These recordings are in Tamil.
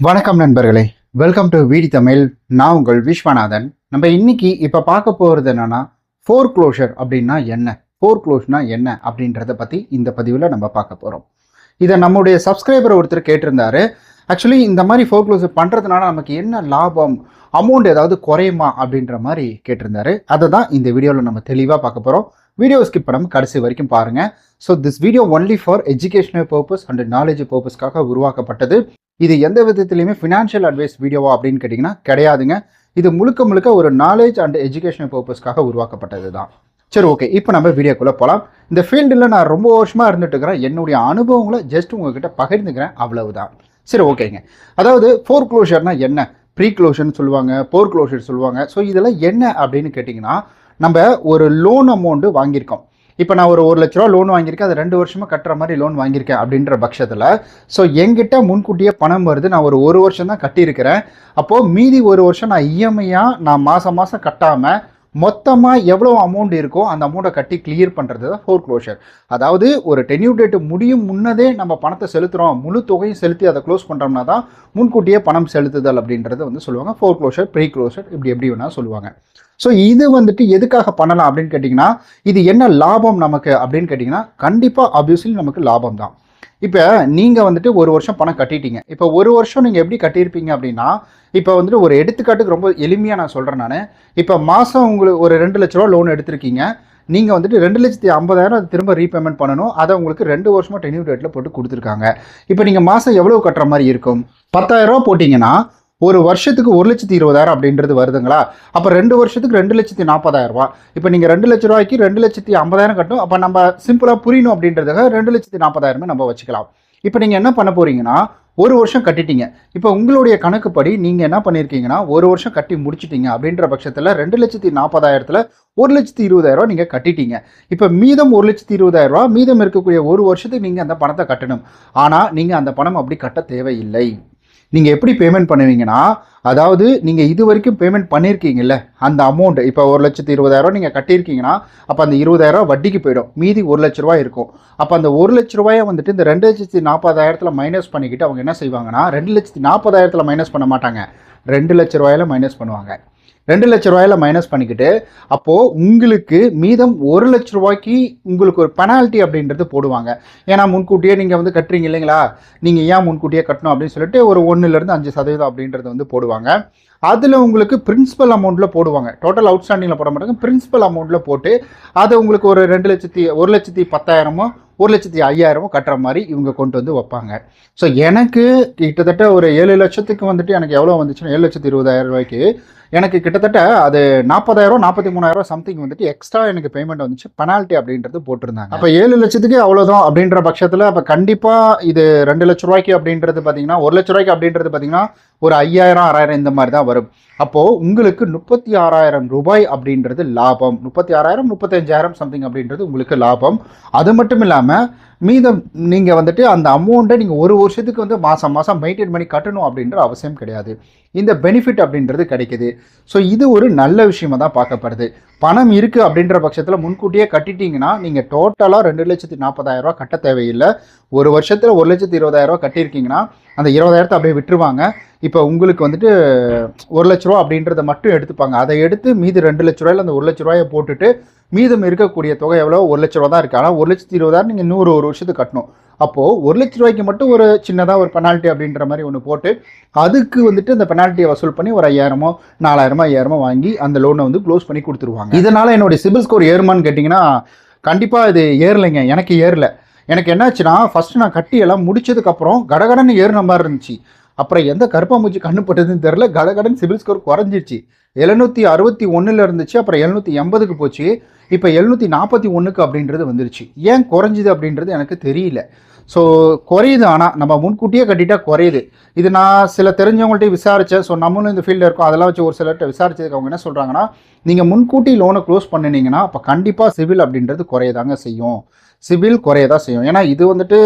வணக்கம் நண்பர்களே. Welcome to VD Tamil. நான் உங்கள் விஸ்வநாதன். நம்ம இன்னைக்கு இப்போ பார்க்க போகிறது என்னன்னா ஃபோர் க்ளோஷர் அப்படின்னா என்ன? ஃபோர் க்ளோஷ்னா என்ன அப்படின்றத பற்றி இந்த பதிவில் நம்ம பார்க்க போகிறோம் இதை நம்முடைய சப்ஸ்கிரைபர் ஒருத்தர் கேட்டிருந்தாரு. ஆக்சுவலி இந்த மாதிரி ஃபோர் க்ளோஷர் பண்ணுறதுனால நமக்கு என்ன லாபம்? அமௌண்ட் ஏதாவது குறையுமா அப்படின்ற மாதிரி கேட்டிருந்தாரு. அதை தான் இந்த வீடியோவில் நம்ம தெளிவாக பார்க்க போகிறோம் வீடியோ ஸ்கிப் பண்ணாமல் கடைசி வரைக்கும் பாருங்கள் so this video only for educational purpose and knowledge பர்பஸ்க்காக உருவாக்கப்பட்டது. இது எந்த விதத்துலையுமே ஃபினான்ஷியல் அட்வைஸ் வீடியோவா அப்படின்னு கேட்டிங்கன்னா கிடையாதுங்க. இது முழுக்க முழுக்க ஒரு நாலேஜ் அண்ட் எஜுகேஷன் பர்பஸ்க்காக உருவாக்கப்பட்டது தான் சரி ஓகே இப்போ நம்ம வீடியோக்குள்ளே போகலாம் இந்த ஃபீல்டில் நான் ரொம்ப வருஷமாக இருந்துட்டு இருக்கிறேன். என்னுடைய அனுபவங்களை ஜஸ்ட் உங்ககிட்ட பகிர்ந்துக்கிறேன். அவ்வளவுதான். சரி ஓகேங்க அதாவது ஃபோர் க்ளோஷர்னா என்ன? ப்ரீ க்ளோஷர்னு சொல்லுவாங்க போர் க்ளோஷர் சொல்லுவாங்க. ஸோ இதெல்லாம் என்ன அப்படின்னு கேட்டிங்கன்னா நம்ம ஒரு லோன் அமௌண்ட்டு வாங்கியிருக்கோம். இப்போ நான் ஒரு ஒரு லட்ச ரூபா லோன் வாங்கியிருக்கேன். அது ரெண்டு வருஷமாக கட்டுற மாதிரி லோன் வாங்கியிருக்கேன் அப்படின்ற பட்சத்தில். ஸோ என்கிட்ட முன்கூட்டியே பணம் வருது. நான் ஒரு ஒரு வருஷம் தான் கட்டியிருக்கிறேன். அப்போது மீதி ஒரு வருஷம் நான் இஎம்ஐயாக நான் மாதம் மாதம் கட்டாமல் மொத்தமாக எவ்வளோ அமௌண்ட் இருக்கோ அந்த அமௌண்ட்டை கட்டி கிளியர் பண்ணுறது தான் ஃபோர் க்ளோஷர் அதாவது ஒரு டென்யூ டேட் முடியும் முன்னதே நம்ம பணத்தை செலுத்துகிறோம் முழு தொகையும் செலுத்தி அதை க்ளோஸ் பண்ணுறோம்னா தான் முன்கூட்டியே பணம் செலுத்துதல் அப்படின்றத வந்து சொல்லுவாங்க. ஃபோர் க்ளோஷர் ப்ரீ க்ளோஷர் இப்படி எப்படி வேணால் சொல்லுவாங்க. ஸோ இது வந்துட்டு எதுக்காக பண்ணலாம் அப்படின்னு கேட்டிங்கன்னா இது என்ன லாபம் நமக்கு அப்படின்னு கேட்டிங்கன்னா கண்டிப்பாக ஆப்வியஸ்லி நமக்கு லாபம் தான். இப்போ நீங்கள் வந்துட்டு ஒரு வருஷம் பணம் கட்டிட்டீங்க. இப்போ ஒரு வருஷம் நீங்கள் எப்படி கட்டியிருப்பீங்க அப்படின்னா இப்போ வந்துட்டு ஒரு எடுத்துக்காட்டுக்கு ரொம்ப எளிமையாக நான் சொல்கிறேன் நான். இப்போ மாதம் உங்களுக்கு ஒரு ரெண்டு லட்ச ரூபா லோன் எடுத்திருக்கீங்க. நீங்கள் வந்துட்டு ரெண்டு லட்சத்தி ஐம்பதாயிரம் அது திரும்ப ரீபேமெண்ட் பண்ணணும். அதை உங்களுக்கு ரெண்டு வருஷமாக டென்யூ டேட்டில் போட்டு கொடுத்துருக்காங்க. இப்போ நீங்கள் மாதம் எவ்வளோ கட்டுற மாதிரி இருக்கும்? பத்தாயிரம் ரூபா போட்டிங்கன்னா ஒரு வருஷத்துக்கு ஒரு லட்சத்தி இருபதாயிரம் அப்படின்றது வருதுங்களா? அப்போ ரெண்டு வருஷத்துக்கு ரெண்டு லட்சத்தி நாற்பதாயிரம் ரூபா இப்போ நீங்கள் ரெண்டு லட்ச ரூபாய்க்கு ரெண்டு லட்சத்தி ஐம்பதாயிரம் கட்டும். அப்போ நம்ம சிம்பிளாக புரியணும் அப்படின்றதுக்காக ரெண்டு லட்சத்தி நாற்பதாயிரமே நம்ம வச்சுக்கலாம். இப்போ நீங்கள் என்ன பண்ண போறீங்கன்னா ஒரு வருஷம் கட்டிட்டீங்க. இப்போ உங்களுடைய கணக்குப்படி நீங்கள் என்ன பண்ணியிருக்கீங்கன்னா ஒரு வருஷம் கட்டி முடிச்சிட்டீங்க அப்படின்ற பட்சத்தில் ரெண்டு லட்சத்தி நாற்பதாயிரத்தில் ஒரு லட்சத்தி இருபதாயிரம் நீங்கள் கட்டிட்டீங்க. இப்போ மீதம் ஒரு லட்சத்தி இருபதாயிரரூவா மீதம் இருக்கக்கூடிய ஒரு வருஷத்துக்கு நீங்கள் அந்த பணத்தை கட்டணும். ஆனால் நீங்கள் அந்த பணம் அப்படி கட்ட தேவையில்லை. நீங்கள் எப்படி பேமெண்ட் பண்ணுவீங்கன்னா அதாவது நீங்கள் இது வரைக்கும் பேமெண்ட் பண்ணியிருக்கீங்கல்ல அந்த அமௌண்ட் இப்போ ஒரு லட்சத்து இருபதாயிரம் நீங்கள் கட்டியிருக்கீங்கன்னா அப்போ அந்த இருபதாயிரம் வட்டிக்கு போயிடும். மீதி ஒரு லட்ச ரூபாய் இருக்கும். அப்போ அந்த ஒரு லட்ச ரூபாயை வந்துட்டு இந்த ரெண்டு லட்சத்தி நாற்பதாயிரத்தில் மைனஸ் பண்ணிக்கிட்டு அவங்க என்ன செய்வாங்கன்னா ரெண்டு லட்சத்தி நாற்பதாயிரத்தில் மைனஸ் பண்ண மாட்டாங்க. ரெண்டு லட்ச ரூபாயில் மைனஸ் பண்ணுவாங்க. ரெண்டு லட்ச ரூபாயில மைனஸ் பண்ணிக்கிட்டு அப்போது உங்களுக்கு மீதம் ஒரு லட்ச ரூபாய்க்கு உங்களுக்கு ஒரு பெனால்ட்டி அப்படின்றது போடுவாங்க. ஏன்னா முன்கூட்டியே நீங்கள் வந்து கட்டுறீங்க இல்லைங்களா? நீங்கள் ஏன் முன்கூட்டியே கட்டணும் அப்படின்னு சொல்லிட்டு ஒரு ஒன்றுலேருந்து அஞ்சு சதவீதம் அப்படின்றது வந்து போடுவாங்க. அதில் உங்களுக்கு பிரின்சிபல் அமௌண்ட்டில் போடுவாங்க. டோட்டல் அவுட்ஸ்டாண்டிங்கில் போட மாட்டாங்க. பிரின்சிபல் அமௌண்ட்டில் போட்டு அதை உங்களுக்கு ஒரு ரெண்டு லட்சத்தி ஒரு லட்சத்தி பத்தாயிரமோ ஒரு லட்சத்தி ஐயாயிரமோ கட்டுற மாதிரி இவங்க கொண்டு வந்து வைப்பாங்க. ஸோ எனக்கு கிட்டத்தட்ட ஒரு ஏழு லட்சத்துக்கு வந்துட்டு எனக்கு எவ்வளோ வந்துச்சுன்னா ஏழு லட்சத்தி இருபதாயிரம் ரூபாய்க்கு எனக்கு கிட்டத்தட்ட அது நாற்பதாயிரம் நாற்பத்தி மூணாயிரம் சம்திங் வந்துட்டு எக்ஸ்ட்ரா எனக்கு பேமெண்ட் வந்துச்சு. பெனால்ட்டி அப்படின்றது போட்டிருந்தாங்க. அப்போ ஏழு லட்சத்துக்கு அவ்வளோதான் அப்படின்ற பட்சத்தில் அப்போ கண்டிப்பாக இது ரெண்டு லட்ச ரூபாய்க்கு அப்படின்றது பார்த்தீங்கன்னா ஒரு லட்ச ரூபாய்க்கு அப்படின்றது பார்த்தீங்கன்னா ஒரு ஐயாயிரம் ஆறாயிரம் இந்த மாதிரி தான் வரும். அப்போது உங்களுக்கு முப்பத்தி ஆறாயிரம் ரூபாய் அப்படின்றது லாபம். முப்பத்தி ஆறாயிரம் முப்பத்தஞ்சாயிரம் சம்திங் அப்படின்றது உங்களுக்கு லாபம். அது மட்டும் இல்லாமல் மீதம் நீங்கள் வந்துட்டு அந்த அமௌண்ட்டை நீங்கள் ஒரு வருஷத்துக்கு வந்து மாதம் மாதம் மெயின்டைன் பண்ணி கட்டணும் அப்படின்ற அவசியம் கிடையாது. இந்த பெனிஃபிட் அப்படின்றது கிடைக்குது. ஸோ இது ஒரு நல்ல விஷயமாக தான் பார்க்கப்படுது. பணம் இருக்குது அப்படின்ற பட்சத்தில் முன்கூட்டியே கட்டிட்டீங்கன்னா நீங்கள் டோட்டலாக ரெண்டு லட்சத்தி நாற்பதாயிரரூவா கட்ட தேவையில்லை. ஒரு வருஷத்தில் ஒரு லட்சத்தி இருபதாயிரரூவா கட்டியிருக்கீங்கன்னா அந்த இருபதாயிரத்தை அப்படியே விட்டுருவாங்க. இப்போ உங்களுக்கு வந்துட்டு ஒரு லட்ச ரூபா அப்படின்றத மட்டும் எடுத்துப்பாங்க. அதை எடுத்து மீதி ரெண்டு லட்ச ரூபாயில் அந்த ஒரு லட்ச ரூபாயை போட்டுட்டு மீதம் இருக்கக்கூடிய தொகை எவ்வளோ? ஒரு லட்ச ரூபா தான் இருக்குது ஆனால் ஒரு லட்சத்தி இருபதாயிரம் நீங்கள் நூறு ஒரு வருஷத்துக்கு கட்டணும். அப்போது ஒரு லட்ச ரூபாய்க்கு மட்டும் ஒரு சின்னதாக ஒரு பெனால்ட்டி அப்படின்ற மாதிரி ஒன்று போட்டு அதுக்கு வந்துட்டு அந்த பெனால்ட்டியை வசூல் பண்ணி ஒரு ஐயாயிரமோ நாலாயிரமோ ஐயாயிரமோ வாங்கி அந்த லோனை வந்து க்ளோஸ் பண்ணி கொடுத்துருவாங்க. இதனால் என்னுடைய சிபில் ஸ்கோர் ஏறுமான்னு கேட்டிங்கன்னா கண்டிப்பாக இது ஏறலைங்க. எனக்கு ஏறல. எனக்கு என்னாச்சுன்னா ஃபஸ்ட்டு நான் கட்டியெல்லாம் முடிச்சதுக்கப்புறம் கடகடன்னு ஏறின மாதிரி இருந்துச்சு. அப்புறம் எந்த கருப்பாம்பூச்சி கண்ணு பட்டதுன்னு தெரில கடகடன் சிபில் ஸ்கோர் குறைஞ்சிருச்சு. எழுநூற்றி அறுபத்தி ஒன்றில் இருந்துச்சு அப்புறம் எழுநூற்றி எண்பதுக்கு போச்சு. இப்போ எழுநூற்றி நாற்பத்தி ஒன்றுக்கு அப்படின்றது வந்துருச்சு. ஏன் குறைஞ்சிது அப்படின்றது எனக்கு தெரியல. ஸோ குறையுது ஆனால் நம்ம முன்கூட்டியே கட்டிட்டா குறையுது. இது நான் சில தெரிஞ்சவங்கள்ட்ட விசாரித்தேன் ஸோ நம்மளும் இந்த ஃபீல்டில் இருக்கோம். அதெல்லாம் வச்சு ஒரு சிலர்கிட்ட விசாரிச்சதுக்கு அவங்க என்ன சொல்கிறாங்கன்னா நீங்கள் முன்கூட்டி லோனை க்ளோஸ் பண்ணினீங்கன்னா அப்போ கண்டிப்பாக சிவில் அப்படின்றது குறையதாங்க செய்யும். சிவில் குறையதான் செய்யும். ஏன்னா இது வந்துட்டு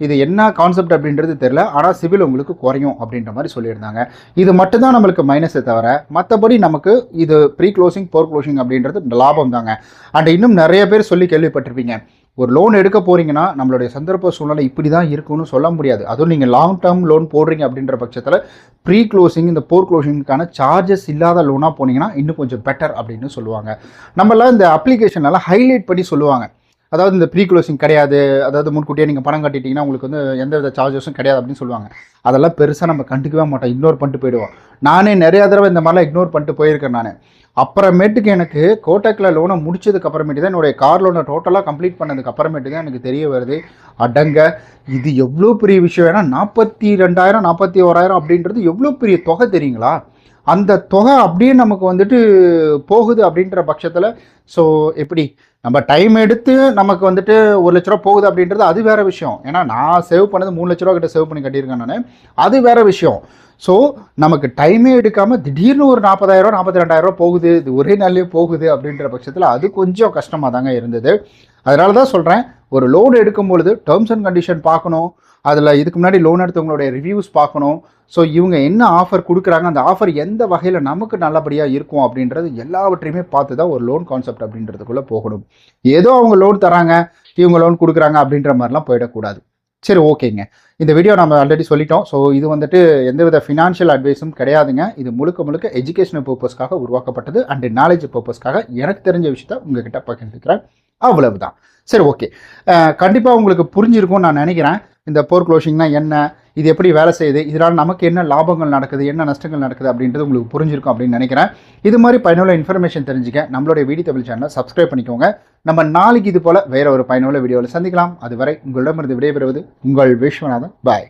இது என்ன கான்செப்ட் அப்படின்றது தெரில ஆனால் சிவில் உங்களுக்கு குறையும் அப்படின்ற மாதிரி சொல்லியிருந்தாங்க. இது மட்டும்தான் நம்மளுக்கு மைனஸை தவிர மற்றபடி நமக்கு இது ப்ரீ க்ளோசிங் போர் க்ளோசிங் அப்படின்றது லாபம் தாங்க அண்ட் இன்னும் நிறைய பேர் சொல்லி கேள்விப்பட்டிருப்பீங்க. ஒரு லோன் எடுக்க போகிறீங்கன்னா நம்மளுடைய சந்தர்ப்ப சூழ்நிலை இப்படி தான் இருக்கும்னு சொல்ல முடியாது. அதுவும் நீங்கள் லாங் டேர்ம் லோன் போடுறீங்க அப்படின்ற பட்சத்தில் ப்ரீ க்ளோசிங் இந்த போர் க்ளோசிங்க்கான சார்ஜஸ் இல்லாத லோனாக போனீங்கன்னா இன்னும் கொஞ்சம் பெட்டர் அப்படின்னு சொல்லுவாங்க. நம்மளாம் இந்த அப்ளிகேஷனெல்லாம் ஹைலைட் பண்ணி சொல்லுவாங்க. அதாவது இந்த ப்ரீ க்ளோசிங் கிடையாது. அதாவது முன்கூட்டியே நீங்கள் பணம் கட்டிட்டீங்கன்னா உங்களுக்கு வந்து எந்த வித சார்ஜஸும் கிடையாது அப்படின்னு சொல்லுவாங்க. அதெல்லாம் பெருசாக நம்ம கண்டுக்கவே மாட்டோம். இக்னோர் பண்ணிட்டு போயிடுவோம். நானே நிறையா தடவை இந்த மாதிரிலாம் இக்னோர் பண்ணிட்டு போயிருக்கேன் நான். அப்புறமேட்டுக்கு எனக்கு கோட்டக்கில் லோனை முடிச்சதுக்கு அப்புறமேட்டு தான் என்னுடைய கார் லோனை டோட்டலாக கம்ப்ளீட் பண்ணதுக்கு அப்புறமேட்டு தான் எனக்கு தெரிய வருது. அடங்க இது எவ்வளோ பெரிய விஷயம்? ஏன்னா நாற்பத்தி ரெண்டாயிரம் நாற்பத்தி ஓராயிரம் அப்படின்றது எவ்வளோ பெரிய தொகை தெரியுங்களா? அந்த தொகை அப்படியே நமக்கு வந்துட்டு போகுது அப்படின்ற பட்சத்தில் ஸோ எப்படி? நம்ம டைம் எடுத்து நமக்கு வந்துட்டு ஒரு லட்ச ரூபா போகுது அப்படின்றது அது வேறு விஷயம். ஏன்னா நான் சேவ் பண்ணது மூணு லட்ச ரூபா கிட்ட சேவ் பண்ணி கட்டியிருக்கேன் நான். அது வேறு விஷயம். ஸோ நமக்கு டைமே எடுக்காமல் திடீர்னு ஒரு நாற்பதாயிரம் நாற்பத்தி ரெண்டாயிரரூவா போகுது இது ஒரே நாள்லேயே போகுது அப்படின்ற பட்சத்தில் அது கொஞ்சம் கஷ்டமாக தாங்க இருந்தது. அதனால தான் சொல்கிறேன் ஒரு லோன் எடுக்கும் பொழுது டேர்ம்ஸ் அண்ட் கண்டிஷன் பார்க்கணும். அதில் இதுக்கு முன்னாடி லோன் எடுத்தவங்களுடைய ரிவ்யூஸ் பார்க்கணும். ஸோ இவங்க என்ன ஆஃபர் கொடுக்குறாங்க அந்த ஆஃபர் எந்த வகையில் நமக்கு நல்லபடியாக இருக்கும் அப்படின்றது எல்லாவற்றையுமே பார்த்து தான் ஒரு லோன் கான்செப்ட் அப்படின்றதுக்குள்ளே போகணும். ஏதோ அவங்க லோன் தராங்க இவங்க லோன் கொடுக்குறாங்க அப்படின்ற மாதிரிலாம் போயிடக்கூடாது. சரி ஓகேங்க. இந்த வீடியோ நம்ம ஆல்ரெடி சொல்லிட்டோம். ஸோ இது வந்துட்டு எந்தவித ஃபினான்ஷியல் அட்வைஸும் கிடையாதுங்க. இது முழுக்க முழுக்க எஜுகேஷனல் பர்பஸ்க்காக உருவாக்கப்பட்டது. அண்டு நாலேஜ் பர்பஸ்க்காக எனக்கு தெரிஞ்ச விஷயத்த உங்ககிட்ட பகிர்ந்துக்கிறேன். அவ்வளவுதான். சரி ஓகே கண்டிப்பாக உங்களுக்கு புரிஞ்சிருக்கும்னு நான் நினைக்கிறேன். இந்த போர் க்ளோஷிங்னா என்ன? இது எப்படி வேலை செய்யுது? இதனால் நமக்கு என்ன லாபங்கள் நடக்குது? என்ன நஷ்டங்கள் நடக்குது? அப்படின்றது உங்களுக்கு புரிஞ்சிருக்கும் அப்படின்னு நினைக்கிறேன். இது மாதிரி பயனுள்ள இன்ஃபர்மேஷன் தெரிஞ்சுக்க நம்மளுடைய வீடியோ தமிழ் சேனலை சப்ஸ்கிரைப் பண்ணிக்கோங்க. நம்ம நாளைக்கு இது போல் வேற ஒரு பயனுள்ள வீடியோவில் சந்திக்கலாம். அதுவரை உங்களிடமிருந்து விடைபெறுவது உங்கள் விஸ்வநாதன். பாய்